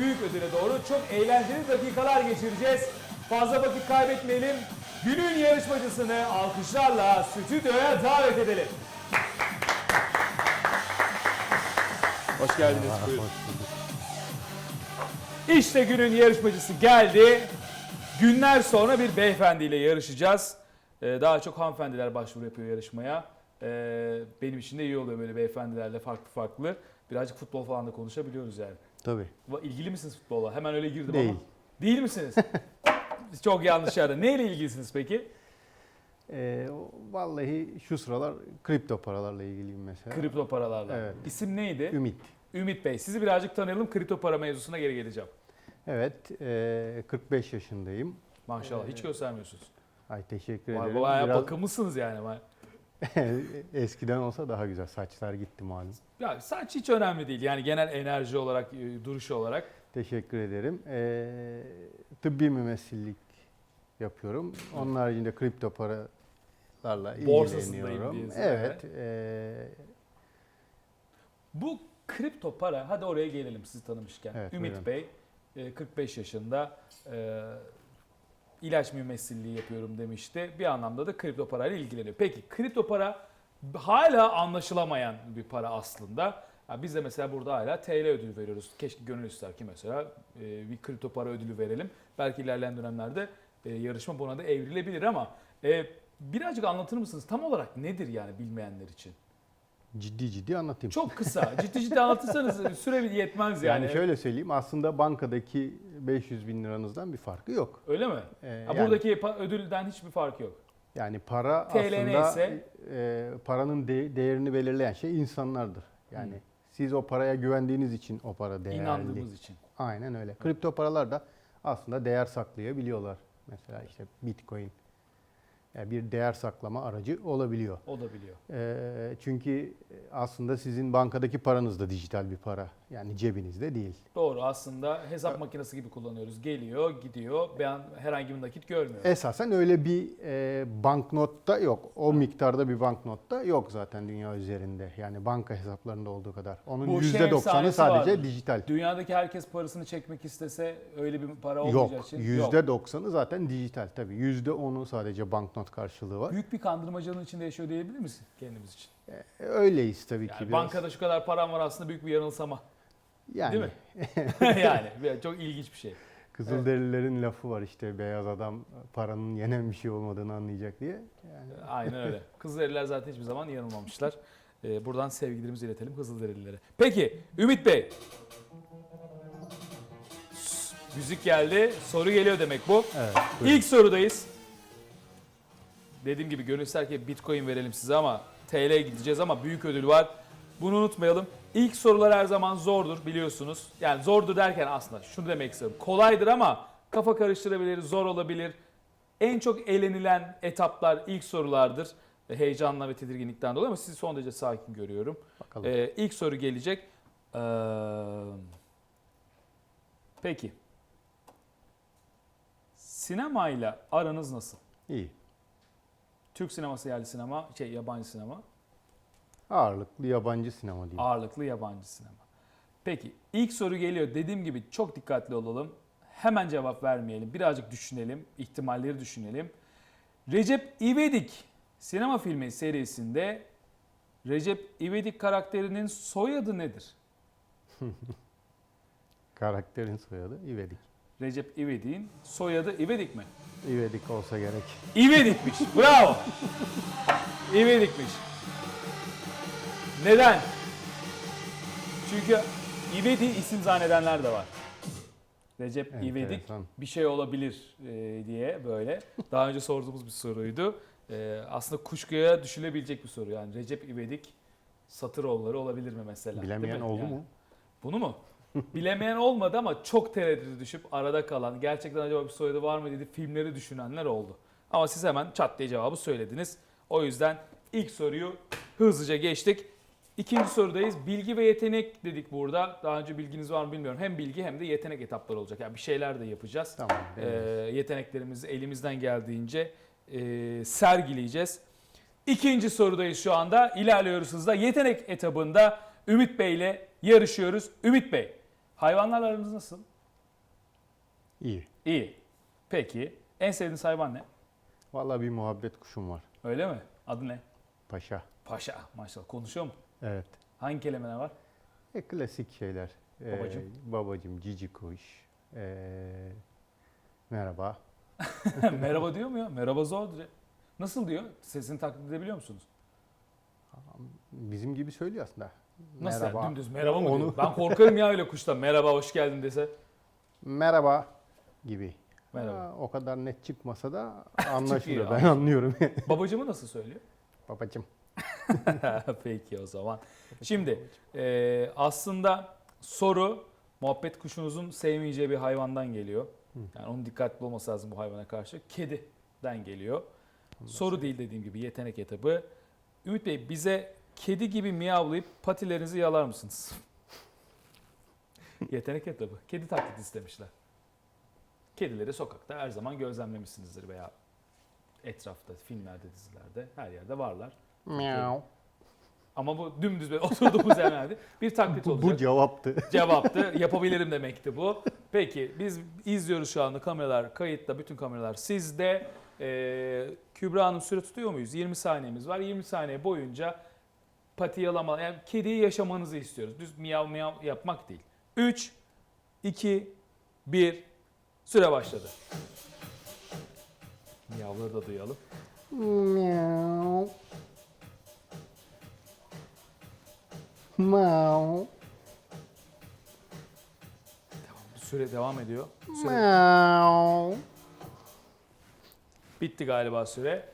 büyük ödüle doğru çok eğlenceli dakikalar geçireceğiz. Fazla vakit kaybetmeyelim. Günün yarışmacısını alkışlarla stüdyoya davet edelim. Hoş geldiniz. Buyurun. İşte günün yarışmacısı geldi. Günler sonra bir beyefendiyle yarışacağız. Ee, daha çok hanımefendiler başvuru yapıyor yarışmaya. Ee, benim için de iyi oluyor böyle beyefendilerle farklı farklı. Birazcık futbol falan da konuşabiliyoruz yani. Tabii. İlgili misiniz futbolla? Hemen öyle girdim Değil. ama. Değil misiniz? çok yanlış yerde. Neyle ilgilisiniz peki? Ee, vallahi şu sıralar kripto paralarla ilgiliyim mesela. Kripto paralarla. Evet. İsim neydi? Ümit. Ümit Bey. Sizi birazcık tanıyalım. Kripto para mevzusuna geri geleceğim. Evet, ee, 45 yaşındayım. Maşallah. Hiç Ee, göstermiyorsunuz. Ay teşekkür Vay, ederim. Bayağı Biraz bakımlısınız yani. Eskiden olsa daha güzel. Saçlar gitti malum. Ya saç hiç önemli değil. Yani genel enerji olarak, e, duruş olarak. Teşekkür ederim. Ee, tıbbi mümessillik yapıyorum. Onun haricinde kripto paralarla ilgileniyorum. Evet. ee, Bu kripto para, hadi oraya gelelim sizi tanımışken. Evet, Ümit buyurun. Bey, e, 45 yaşında, e, ilaç mümessilliği yapıyorum demişti. Bir anlamda da kripto parayla ilgileniyor. Peki kripto para hala anlaşılamayan bir para aslında. Ya biz de mesela burada hala TL ödülü veriyoruz. Keşke gönül ister ki mesela e, bir kripto para ödülü verelim. Belki ilerleyen dönemlerde e, yarışma buna da evrilebilir ama e, birazcık anlatır mısınız? Tam olarak nedir yani bilmeyenler için? Ciddi ciddi anlatayım. Çok kısa. Ciddi ciddi anlatırsanız süre yetmez yani. Yani şöyle söyleyeyim aslında bankadaki 500 bin liranızdan bir farkı yok. Öyle mi? Ee, Ha, yani, buradaki pa- ödülden hiçbir fark yok. yani para TL aslında neyse? e, paranın de- değerini belirleyen şey insanlardır. Yani Hı. siz o paraya güvendiğiniz için o para değerli. İnandığımız için. Aynen öyle. Kripto paralar da aslında değer saklayabiliyorlar. Mesela işte Bitcoin yani bir değer saklama aracı olabiliyor. O da biliyor. Ee, çünkü aslında sizin bankadaki paranız da dijital bir para. Yani cebinizde değil. Doğru aslında hesap makinesi gibi kullanıyoruz. Geliyor, gidiyor. Ben herhangi bir nakit görmüyorum. Esasen öyle bir e, banknotta yok. O miktarda bir banknotta yok zaten dünya üzerinde. Yani banka hesaplarında olduğu kadar. Onun Bu şey %90'ı efsanesi sadece vardır. dijital. Dünyadaki herkes parasını çekmek istese öyle bir para Yok. olmayacağı için yok. %90'ı zaten dijital tabii. %10'u sadece banknot karşılığı var. Büyük bir kandırmacanın içinde yaşıyor diyebilir misin kendimiz için? E, Öyleyiz tabii ki. Yani biraz. bankada şu kadar param var aslında büyük bir yanılsama. Yani, Değil mi? yani çok ilginç bir şey. Kızılderililerin lafı var işte beyaz adam paranın yenen bir şey olmadığını anlayacak diye. Yani Aynen öyle. Kızılderililer zaten hiçbir zaman yanılmamışlar. Ee, buradan sevgilerimizi iletelim Kızılderililere. Peki Ümit Bey. Müzik geldi. Soru geliyor demek bu. evet. buyurun. İlk sorudayız. Dediğim gibi gönül ister ki Bitcoin verelim size ama TL gideceğiz ama büyük ödül var. Bunu unutmayalım. İlk sorular her zaman zordur biliyorsunuz. Yani zordur derken aslında şunu demek istiyorum. Kolaydır ama kafa karıştırabilir, zor olabilir. En çok eğlenilen etaplar ilk sorulardır. Heyecanla ve tedirginlikten dolayı ama sizi son derece sakin görüyorum. Bakalım. Ee, ilk soru gelecek. Ee, peki. Sinemayla aranız nasıl? İyi. Türk sineması yerli sinema, şey yabancı sinema, Ağırlıklı yabancı sinema diyeyim. ağırlıklı yabancı sinema. Peki ilk soru geliyor. Dediğim gibi çok dikkatli olalım. Hemen cevap vermeyelim. Birazcık düşünelim. ihtimalleri düşünelim. Recep İvedik sinema filmi serisinde Recep İvedik karakterinin soyadı nedir? Karakterin soyadı İvedik. Recep İvedik'in soyadı İvedik mi? İvedik olsa gerek. İvedik'miş. Bravo. İvedik'miş. Neden? Çünkü İvedi isim zannedenler de var. Recep İvedik Enteresan. bir şey olabilir e, diye böyle. Daha önce sorduğumuz bir soruydu. E, aslında kuşkuya düşülebilecek bir soru. Yani Recep İvedik Satıroğulları olabilir mi mesela? Bilemeyen mi? oldu Yani. mu? Bunu mu? Bilemeyen olmadı ama çok tereddüt düşüp arada kalan, gerçekten acaba bir soyadı var mı dedi filmleri düşünenler oldu. Ama siz hemen çat diye cevabı söylediniz. O yüzden ilk soruyu hızlıca geçtik. İkinci sorudayız. Bilgi ve yetenek dedik burada. Daha önce bilginiz var mı bilmiyorum. Hem bilgi hem de yetenek etapları olacak. Yani bir şeyler de yapacağız. Tamam. Ee, yeteneklerimizi elimizden geldiğince e, sergileyeceğiz. İkinci sorudayız şu anda. İlerliyoruz hızla. Yetenek etabında Ümit Bey ile yarışıyoruz. Ümit Bey, Hayvanlarla aranız nasıl? İyi. İyi. Peki. En sevdiğiniz hayvan ne? Vallahi bir muhabbet kuşum var. Öyle mi? Adı ne? Paşa. Paşa. Maşallah. Konuşuyor mu? Evet. Hangi kelimeler var? E, klasik şeyler. Ee, Babacım. babacım, cici kuş. ee, merhaba. Merhaba diyor mu ya? Merhaba ya. Nasıl diyor? Sesini taklit edebiliyor musunuz? Bizim gibi söylüyor aslında. Nasıl merhaba. yani? Dümdüz merhaba mı diyor? Onu- Ben korkarım ya öyle kuştan. Merhaba hoş geldin dese. Merhaba gibi. Merhaba. Ha, o kadar net çıkmasa da anlaşılıyor. Ben anlıyorum. Babacımı nasıl söylüyor? Babacım. Peki o zaman. Şimdi e, aslında soru muhabbet kuşunuzun sevmeyeceği bir hayvandan geliyor. Yani onun dikkatli olması lazım bu hayvana karşı. Kediden geliyor. Soru değil dediğim gibi yetenek etabı. Ümit Bey bize kedi gibi miyavlayıp patilerinizi yalar mısınız? yetenek etabı. Kedi taklidi istemişler. Kedileri sokakta her zaman gözlemlemişsinizdir veya etrafta, filmlerde, dizilerde her yerde varlar. Miau. Ama bu dümdüz böyle oturduğumuz yerlerde bir taklit Bu, olacak. bu cevaptı. Cevaptı. Yapabilirim demekti bu. Peki biz izliyoruz şu anda kameralar kayıtta. Bütün kameralar sizde. Ee, Kübra'nın süre tutuyor muyuz? 20 saniyemiz var. 20 saniye boyunca pati yalama, yani kediyi yaşamanızı istiyoruz. Düz miyav miyav yapmak değil. 3, 2, 1, süre başladı. Miyavları da duyalım. Miau. Miau. Süre devam ediyor. Süre Miau. Bitti galiba süre.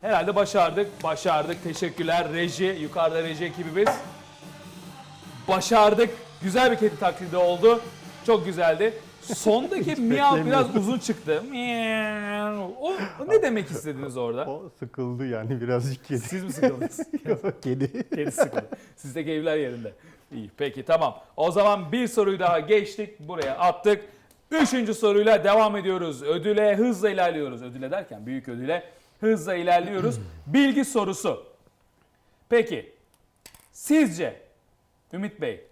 Herhalde başardık. Başardık. Teşekkürler reji. Yukarıda reji ekibimiz. Başardık. Güzel bir kedi taklidi oldu. Çok güzeldi. Sondaki miyav biraz uzun çıktı. Miyav. O, o ne demek istediniz orada? O sıkıldı yani birazcık kedi. Siz mi sıkıldınız? kedi. Kedi sıkıldı. Sizdeki evler yerinde. İyi peki tamam. O zaman bir soruyu daha geçtik. Buraya attık. Üçüncü soruyla devam ediyoruz. Ödüle hızla ilerliyoruz. Ödüle derken büyük ödüle hızla ilerliyoruz. Bilgi sorusu. Peki sizce Ümit Bey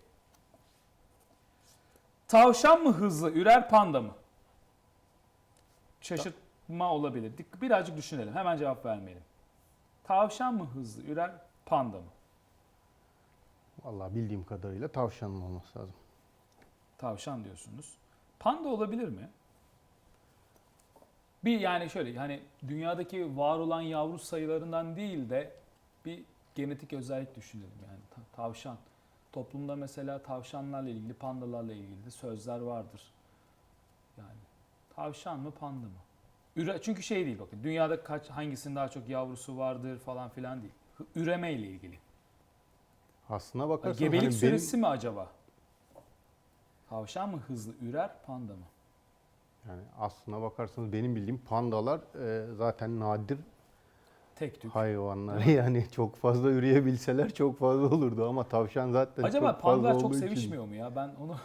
tavşan mı hızlı ürer panda mı? Şaşırtma olabilir. Dik- Birazcık düşünelim. Hemen cevap vermeyelim. Tavşan mı hızlı ürer panda mı? Vallahi bildiğim kadarıyla tavşanın olması lazım. Tavşan diyorsunuz. Panda olabilir mi? Bir yani şöyle hani dünyadaki var olan yavru sayılarından değil de bir genetik özellik düşünelim yani Ta- tavşan. Toplumda mesela tavşanlarla ilgili, pandalarla ilgili de sözler vardır. Yani tavşan mı, panda mı? Üre, çünkü şey değil bakın. Dünyada kaç hangisinin daha çok yavrusu vardır falan filan değil. Üreme ile ilgili. Aslına bakarsan Gebelik hani benim- süresi mi acaba? Tavşan mı hızlı ürer, panda mı? yani aslına bakarsanız benim bildiğim pandalar e, zaten nadir Tek tük. hayvanlar. Yani çok fazla üreyebilseler çok fazla olurdu ama tavşan zaten Acaba çok fazla pandalar çok olduğu için- sevişmiyor mu ya? Ben onu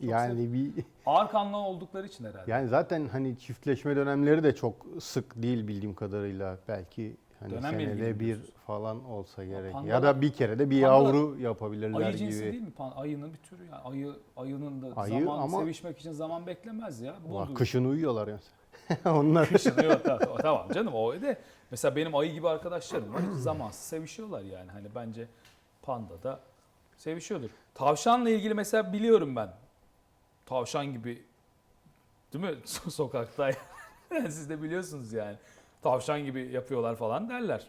Yani bir ağır kanlı oldukları için herhalde. yani zaten hani çiftleşme dönemleri de çok sık değil bildiğim kadarıyla. Belki hani Dönemle ilgili senede bir diyorsunuz? falan olsa gerek. pandalar- ya da bir kere de bir pandalar yavru yapabilirler Ayı cinsi gibi. değil mi? Pan- Ayının bir türü yani. Ayı, ayının da Ayı zaman ama- sevişmek için zaman beklemez ya. Ulan Bulduğu- Kışın uyuyorlar yani. Onlar Kışın yok tamam, tamam canım o öyle. Mesela benim ayı gibi arkadaşlarım var. Zamansız sevişiyorlar yani. Hani bence panda da sevişiyordur. Tavşanla ilgili mesela biliyorum ben. Tavşan gibi değil mi So- sokakta siz de biliyorsunuz yani. Tavşan gibi yapıyorlar falan derler.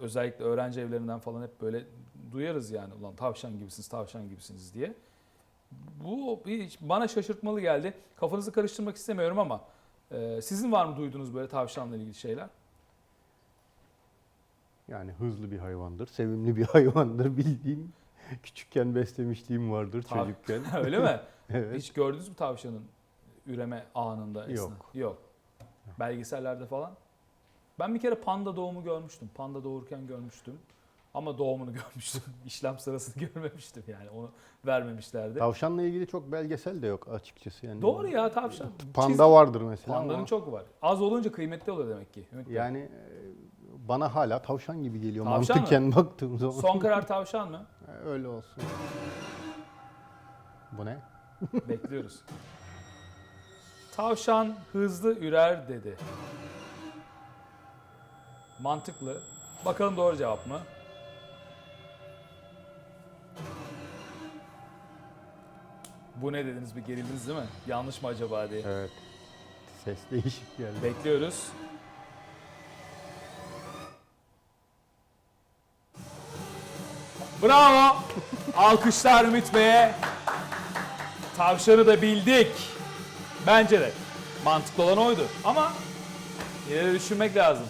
Özellikle öğrenci evlerinden falan hep böyle duyarız yani. Ulan tavşan gibisiniz, tavşan gibisiniz diye. Bu hiç bana şaşırtmalı geldi. Kafanızı karıştırmak istemiyorum ama ee, sizin var mı duyduğunuz böyle tavşanla ilgili şeyler? yani hızlı bir hayvandır, sevimli bir hayvandır bildiğim. Küçükken beslemişliğim vardır Tav- çocukken. Öyle mi? evet. Hiç gördünüz mü tavşanın üreme anında? esna- Yok. Yok. Belgesellerde falan? Ben bir kere panda doğumu görmüştüm. Panda doğurken görmüştüm. Ama doğumunu görmüştüm. İşlem sırasını görmemiştim yani. Onu vermemişlerdi. Tavşanla ilgili çok belgesel de yok açıkçası yani. Doğru ya tavşan. Panda Çiz- vardır mesela. Pandanın ama çok var. Az olunca kıymetli oluyor demek ki. Ümit. Yani e, bana hala tavşan gibi geliyor Tavşan mı? mantıken baktığım zaman. Son karar tavşan mı? Öyle olsun. Bu ne? Bekliyoruz. Tavşan hızlı ürer dedi. Mantıklı. Bakalım doğru cevap mı? Bu ne dediniz bir gerildiniz değil mi? Yanlış mı acaba diye. Evet. Ses değişik geldi. Bekliyoruz. Bravo. Alkışlar Ümit Bey'e. Tavşanı da bildik. Bence de. Mantıklı olan oydu. Ama yine de düşünmek lazım.